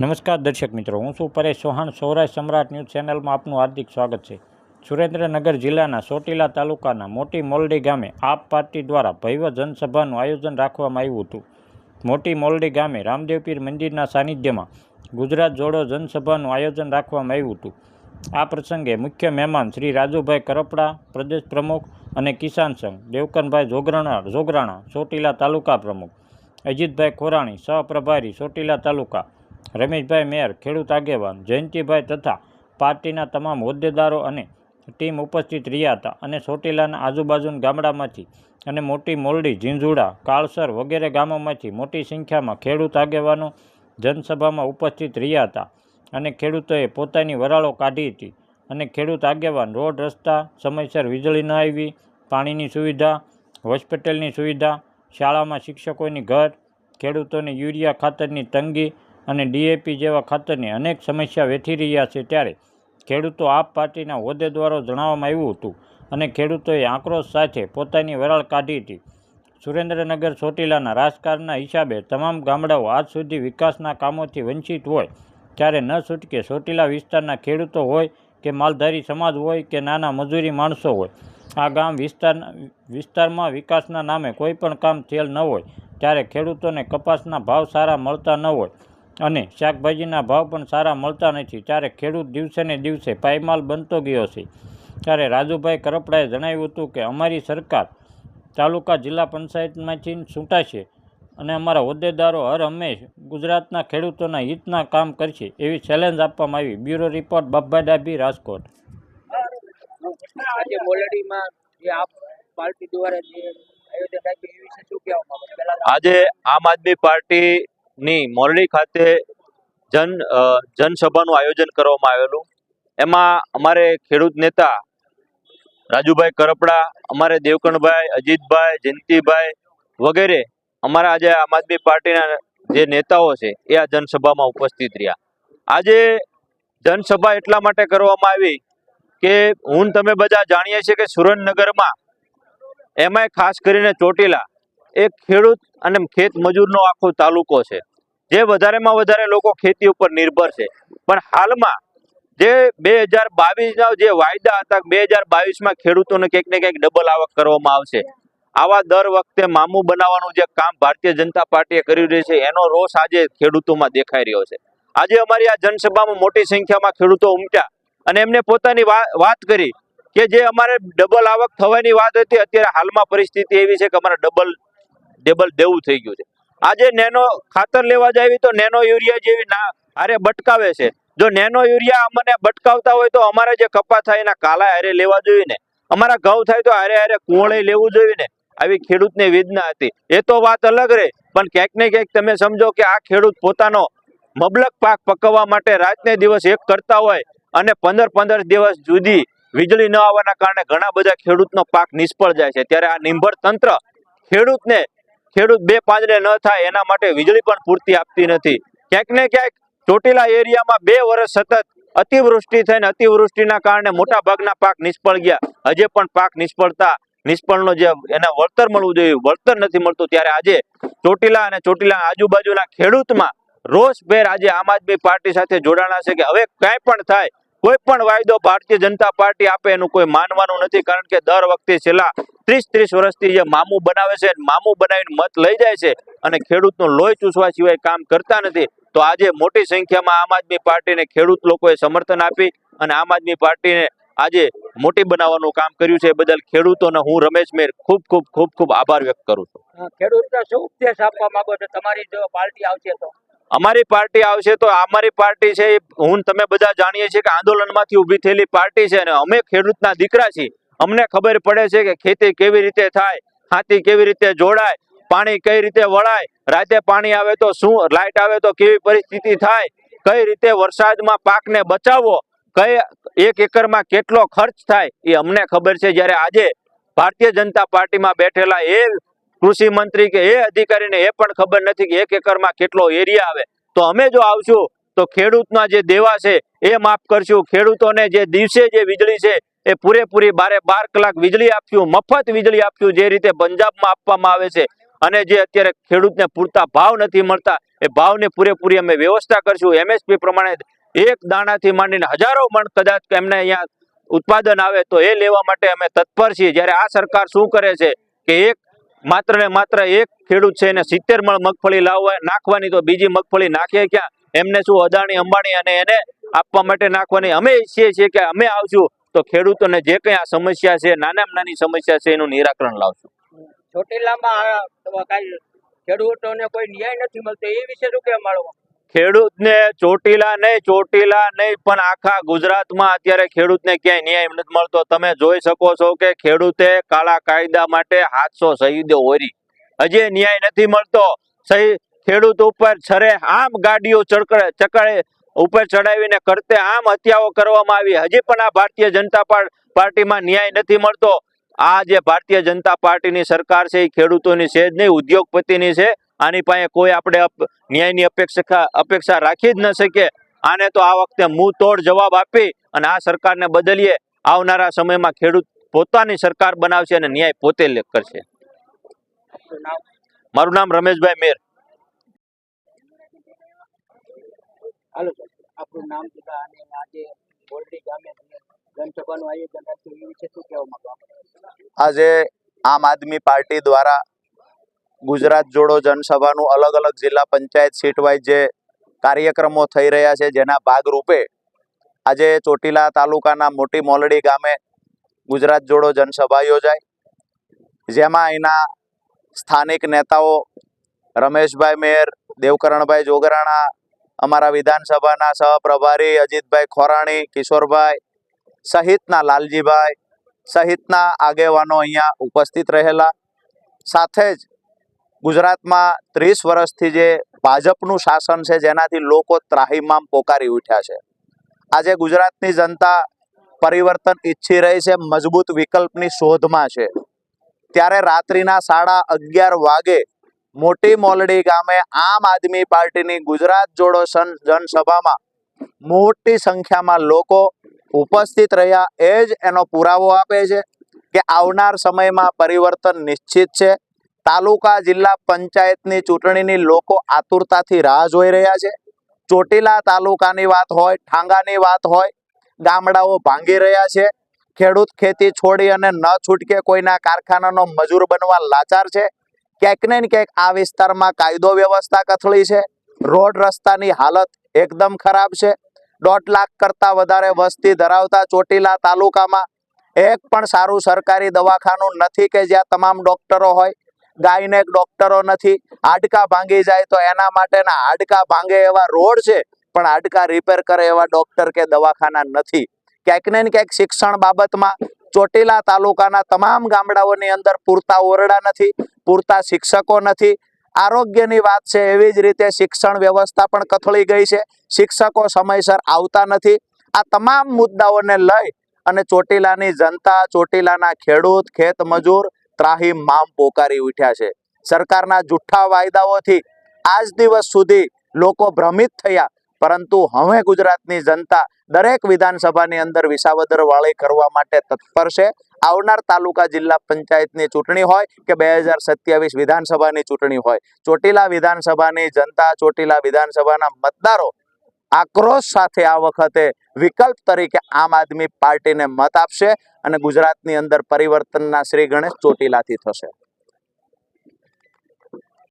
નમસ્કાર દર્શક મિત્રો, હું છું પરેશ ચૌહાણ. સૌરાષ્ટ્ર સમ્રાટ ન્યૂઝ ચેનલમાં આપનું હાર્દિક સ્વાગત છે. સુરેન્દ્રનગર જિલ્લાના ચોટીલા તાલુકાના મોટી મોલડી ગામે આપ પાર્ટી દ્વારા ભવ્ય જનસભાનું આયોજન રાખવામાં આવ્યું હતું. મોટી મોલડી ગામે રામદેવપીર મંદિરના સાનિધ્યમાં ગુજરાત જોડો જનસભાનું આયોજન રાખવામાં આવ્યું હતું. આ પ્રસંગે મુખ્ય મહેમાન શ્રી રાજુભાઈ કરપડા, પ્રદેશ પ્રમુખ અને કિસાન સંઘ, દેવકનભાઈ જોગરાણા જોગરાણા ચોટીલા તાલુકા પ્રમુખ, અજીતભાઈ ખોરાણી સહપ્રભારી ચોટીલા તાલુકા રમેશભાઈ મેયર, ખેડૂત આગેવાન, જયંતિભાઈ તથા પાર્ટીના તમામ હોદ્દેદારો અને ટીમ ઉપસ્થિત રહ્યા હતા અને ચોટીલાના આજુબાજુના ગામડામાંથી અને મોટી મોરડી, ઝીંઝુડા, કાળસર વગેરે ગામોમાંથી મોટી સંખ્યામાં ખેડૂત આગેવાનો જનસભામાં ઉપસ્થિત રહ્યા હતા અને ખેડૂતોએ પોતાની વરાળો કાઢી હતી અને ખેડૂત આગેવાન રોડ, રસ્તા, સમયસર વીજળી ન આવી, પાણીની સુવિધા, હોસ્પિટલની સુવિધા, શાળામાં શિક્ષકોની ઘર, ખેડૂતોને યુરિયા ખાતરની તંગી અને ડીએપી જેવા ખાતરની અનેક સમસ્યા વેઠી રહ્યા છે ત્યારે ખેડૂતો આપ પાર્ટીના હોદ્દેદારો જણાવવામાં આવ્યું હતું અને ખેડૂતોએ આક્રોશ સાથે પોતાની વરાળ કાઢી હતી. સુરેન્દ્રનગર ચોટીલાના રાજકારણના હિસાબે તમામ ગામડાઓ આજ સુધી વિકાસના કામોથી વંચિત હોય ત્યારે ન છૂટકે ચોટીલા વિસ્તારના ખેડૂતો હોય કે માલધારી સમાજ હોય કે નાના મજૂરી માણસો હોય, આ ગામ વિસ્તાર, વિસ્તારમાં વિકાસના નામે કોઈ પણ કામ થયેલ ન હોય, ત્યારે ખેડૂતોને કપાસના ભાવ સારા મળતા ન હોય અને શાકભાજીના ભાવ પણ સારા મળતા નથી. ત્યારે ખેડૂત દિવસે ને દિવસે પાયમાલ બનતો ગયો છે. ત્યારે રાજુભાઈ કરપડાએ જણાવ્યું હતું કે અમારી સરકાર તાલુકા જિલ્લા પંચાયતમાંથી છૂટાશે અને અમારા હોદ્દેદારો હર હંમેશ ગુજરાતના ખેડૂતોના હિતના કામ કરશે એવી ચેલેન્જ આપવામાં આવી. Bureau report Baba Dabhi Rajkot. આજે મોલડીમાં જે આપ પાર્ટી દ્વારા જે આયોજન રાખ્યું એ વિશે શું કહેવા માંગો છો? પહેલા તો આજે આમ આદમી પાર્ટીની મોરડી ખાતે જન જનસભાનું આયોજન કરવામાં આવેલું. એમાં અમારે ખેડૂત નેતા રાજુભાઈ કરપડા, અમારે દેવકણભાઈ, અજીતભાઈ, જયંતિભાઈ વગેરે અમારા આજે આમ આદમી પાર્ટીના જે નેતાઓ છે એ આ જનસભામાં ઉપસ્થિત રહ્યા. આજે જનસભા એટલા માટે કરવામાં આવી કે હું તમે બધા જાણીએ છીએ કે સુરેન્દ્રનગરમાં એમાંય ખાસ કરીને ચોટીલા એ ખેડૂત અને ખેત મજૂરનો આખો તાલુકો છે. જે વધારેમાં વધારે લોકો ખેતી ઉપર નિર્ભર છે. પણ હાલમાં જે બે હજાર બાવીસના જે વાયદા હતા, બે હજાર બાવીસમાં ખેડૂતોને કંઈક ને કંઈક ડબલ આવક કરવામાં આવશે. આવા દર વખતે મામું બનાવવાનું જે કામ ભારતીય જનતા પાર્ટીએ કરી રહી છે, એનો રોષ આજે ખેડૂતોમાં દેખાઈ રહ્યો છે. આજે અમારી આ જનસભામાં મોટી સંખ્યામાં ખેડૂતો ઉમટ્યા અને એમને પોતાની વાત કરી કે જે અમારે ડબલ આવક થવાની વાત હતી, અત્યારે હાલમાં પરિસ્થિતિ એવી છે કે અમારે ડબલ ડબલ દેવું થઈ ગયું છે. આજે નેનો ખાતર લેવા જાવી તો નેનો યુરિયા જેવી ના હારે બટકાવે છે. જો નેનો યુરિયા અમને બટકાવતા હોય તો અમારે જે કપા થાય એના કાલા હારે લેવા જોઈએ ને. અમારા ઘઉં થાય તો હારે હારે કુંવળે લેવું જોઈએ ને. આવી ખેડૂતની વેદના હતી. એ તો વાત અલગ રહે, પણ ક્યાંક ને ક્યાંક તમે સમજો કે આ ખેડૂત પોતાનો મબલક પાક પકવવા માટે રાતને દિવસ એક કરતા હોય અને પંદર પંદર દિવસ જુદી વીજળી ન આવવાના કારણે ઘણા બધા ખેડૂતનો પાક નિષ્ફળ જાય છે. ત્યારે આ નિંભર તંત્ર ખેડૂતને ખેડૂત બે પાંજરે ન થાય, એના માટે વીજળી પણ પૂરતી આપતી નથી. ક્યાંક ને ક્યાંક ચોટીલા એરિયામાં બે વર્ષ સતત અતિવૃષ્ટિ થઈને અતિવૃષ્ટિના કારણે મોટા ભાગના પાક નિષ્ફળ ગયા. હજે પણ પાક નિષ્ફળતા, નિષ્ફળનો જે એને વળતર મળવું જોઈએ, વળતર નથી મળતું, ત્યારે આજે ચોટીલા અને ચોટીલા આજુબાજુના ખેડૂતમાં રોષભેર આજે આમ આદમી પાર્ટી સાથે જોડાણા છે કે હવે કાંઈ પણ થાય કોઈ પણ વાયદો ભારતીય જનતા પાર્ટી આપે એનું કોઈ માનવાનું નથી, કારણ કે દર વખતે છેલ્લા ત્રીસ ત્રીસ વર્ષથી જે મામું બનાવે છે, મામું બનાવીને મત લઈ જાય છે અને ખેડૂતનું લોહી ચૂસવા સિવાય કામ કરતા નથી, તો આજે મોટી સંખ્યામાં આમ આદમી પાર્ટીને ખેડૂત લોકોએ સમર્થન આપી અને આમ આદમી પાર્ટીને આજે મોટી બનાવવાનું કામ કર્યું છે. એ બદલ ખેડૂતોને હું રમેશ મેર ખૂબ ખૂબ ખૂબ ખૂબ આભાર વ્યક્ત કરું છું. ખેડૂતને શું ઉપદેશ આપવા માંગો છો? તમારી જો પાર્ટી આવશે તો? અમારી પાર્ટી આવશે તો અમારી પાર્ટી છે હું તમે બધા જાણીએ છીએ કે આંદોલનમાંથી ઊભી થયેલી પાર્ટી છે અને અમે ખેડૂતના દીકરા છીએ. અમને ખબર પડે છે કે ખેતી કેવી રીતે થાય, હાથી કેવી રીતે જોડાય, પાણી કઈ રીતે વળાય, રાતે પાણી આવે તો શું લાઇટ આવે તો કેવી પરિસ્થિતિ થાય, કઈ રીતે વરસાદમાં પાકને બચાવવો, કઈ એક એકરમાં કેટલો ખર્ચ થાય એ અમને ખબર છે. જ્યારે આજે ભારતીય જનતા પાર્ટીમાં બેઠેલા એ કૃષિ મંત્રી કે એ અધિકારીને એ પણ ખબર નથી કે એક એકરમાં કેટલો એરિયા આવે. તો અમે જો આવશું, તો ખેડૂતના જે દેવા છે, એ માફ કરશું. ખેડૂતોને જે દિવસે જે વીજળી છે, એ પૂરેપૂરી બારે બાર કલાક વીજળી આપશું, મફત વીજળી આપશું, જે રીતે પંજાબમાં આપવામાં આવે છે. અને જે અત્યારે ખેડૂતને પૂરતા ભાવ નથી મળતા, એ ભાવની પૂરેપૂરી અમે વ્યવસ્થા કરશું. એમએસપી પ્રમાણે એક દાણાથી માંડીને હજારો મણ કદાચ એમને અહીંયા ઉત્પાદન આવે તો એ લેવા માટે અમે તત્પર છીએ. જ્યારે આ સરકાર શું કરે છે, કે એક માત્ર ને માત્ર એક ખેડૂત છે એને સિત્તેર મણ મગફળી લાવવા, નાખવાની તો બીજી મગફળી નાખે ક્યાં? એમને શું અદાણી, અંબાણી અને એને આપવા માટે નાખવાની? અમે ઈચ્છીએ છીએ કે અમે આવશું તો ખેડૂતોને જે કંઈ આ સમસ્યા છે, નાનામાં નાની સમસ્યા છે, એનું નિરાકરણ લાવશું. ચોટીલામાં ખેડૂતોને કોઈ ન્યાય નથી મળતો. એ વિશે શું કહેવા માંગો? ખેડૂતને ચોટીલા નહીં ચોટીલા નહીં, પણ આખા ગુજરાતમાં અત્યારે ખેડૂતને ક્યાંય ન્યાય નથી મળતો. તમે જોઈ શકો છો કે ખેડૂતે કાળા કાયદા માટે હાથસો શહીદો ઓરી. હજી ન્યાય નથી મળતો. સહી ખેડૂત ઉપર છરે આમ ગાડીઓ ચકડે ઉપર ચડાવીને કરતે આમ હત્યાઓ કરવામાં આવી. હજી પણ આ ભારતીય જનતા પાર્ટીમાં ન્યાય નથી મળતો. આ જે ભારતીય જનતા પાર્ટીની સરકાર છે, એ ખેડૂતોની છે જ નહીં, ઉદ્યોગપતિની છે. આની પાસે કોઈ આપણે ન્યાયની અપેક્ષા અપેક્ષા રાખી જ ન શકીએ. આને તો આ વખતે મું તોડ જવાબ આપી અને આ સરકારને બદલીએ. આવનારા સમયમાં ખેડૂત પોતાની સરકાર બનાવશે અને ન્યાય પોતે કરશે. મારું નામ રમેશભાઈ મેર. હાલો આપણું નામ કીધા અને આજે બોરડી ગામે જનસભાનું આયોજન રાખ્યું. એ વિશે શું કહેવા માંગો આજે આમ આદમી પાર્ટી દ્વારા ગુજરાત જોડો જનસભાનું અલગ અલગ જિલ્લા પંચાયત સીટ વાઇઝ જે કાર્યક્રમો થઈ રહ્યા છે, જેના ભાગરૂપે આજે ચોટીલા તાલુકાના મોટી મોલડી ગામે ગુજરાત જોડો જનસભા યોજાય જેમાં અહીંના સ્થાનિક નેતાઓ રમેશભાઈ મેર દેવકરણભાઈ જોગરાણા, અમારા વિધાનસભાના સહપ્રભારી અજીતભાઈ ખોરાણી, કિશોરભાઈ સહિતના લાલજીભાઈ સહિતના આગેવાનો અહીંયા ઉપસ્થિત રહેલા. સાથે જ ગુજરાતમાં ત્રીસ વર્ષથી જે ભાજપનું શાસન છે, જેનાથી લોકો ત્રાહીમામ પોકારી ઉઠ્યા છે. આજે ગુજરાતની જનતા પરિવર્તન ઈચ્છી રહી છે, મજબૂત વિકલ્પની શોધમાં છે. ત્યારે રાત્રિના સાડા અગિયાર વાગે મોટી મોલડી ગામે આમ આદમી પાર્ટીની ગુજરાત જોડો જનસભામાં મોટી સંખ્યામાં લોકો ઉપસ્થિત રહ્યા. એ જ એનો પુરાવો આપે છે કે આવનાર સમયમાં પરિવર્તન નિશ્ચિત છે. તાલુકા જિલ્લા પંચાયતની ચૂંટણીની લોકો આતુરતાથી રાહ જોઈ રહ્યા છે. ચોટીલા તાલુકાની વાત હોય, ઠાંગાની વાત હોય, ગામડાઓ ભાંગી રહ્યા છે. ખેડૂત ખેતી છોડી અને ન છૂટકે કોઈના કારખાનાનો મજૂર બનવા લાચાર છે. ક્યાંક ને ક્યાંક આ વિસ્તારમાં કાયદો વ્યવસ્થા કથળી છે. રોડ રસ્તાની હાલત એકદમ ખરાબ છે. દોઢ લાખ કરતા વધારે વસ્તી ધરાવતા ચોટીલા તાલુકામાં એક પણ સારું સરકારી દવાખાનું નથી કે જ્યાં તમામ ડોક્ટરો હોય ગાયનેક ડોક્ટરો નથી. હાડકા ભાંગી જાય તો એના માટેના હાડકા ભાંગે એવા રોડ છે, પણ હાડકા રિપેર કરે એવા ડોક્ટર કે દવાખાના નથી. ક્યાંક ને ક્યાંક શિક્ષણ બાબતમાં ચોટીલા તાલુકાના તમામ ગામડાઓની અંદર પૂરતા ઓરડા નથી, પૂરતા શિક્ષકો નથી. આરોગ્યની વાત છે, એવી જ રીતે શિક્ષણ વ્યવસ્થા પણ કથળી ગઈ છે. શિક્ષકો સમયસર આવતા નથી. આ તમામ મુદ્દાઓને લઈ અને ચોટીલાની જનતા, ચોટીલાના ખેડૂત ખેત મજૂર ત્રાહિમ મામ પોકારી ઉઠ્યા છે. સરકારના જુઠ્ઠા વાયદાઓથી આજ દિવસ સુધી લોકો ભ્રમિત થયા. પરંતુ હવે ગુજરાતની જનતા દરેક વિધાનસભાની અંદર વિસાવદર વાળી કરવા માટે તત્પર છે. આવનાર તાલુકા જિલ્લા પંચાયતની ચૂંટણી હોય કે બે હજાર સત્યાવીસ વિધાનસભાની ચૂંટણી હોય. ચોટીલા વિધાનસભાની જનતા ચોટીલા વિધાનસભાના મતદારો આક્રોશ સાથે આ વખતે વિકલ્પ તરીકે આમ આદમી પાર્ટીને મત આપશે અને ગુજરાતની અંદર પરિવર્તનના શ્રી ગણેશ ચોટીલાથી થશે.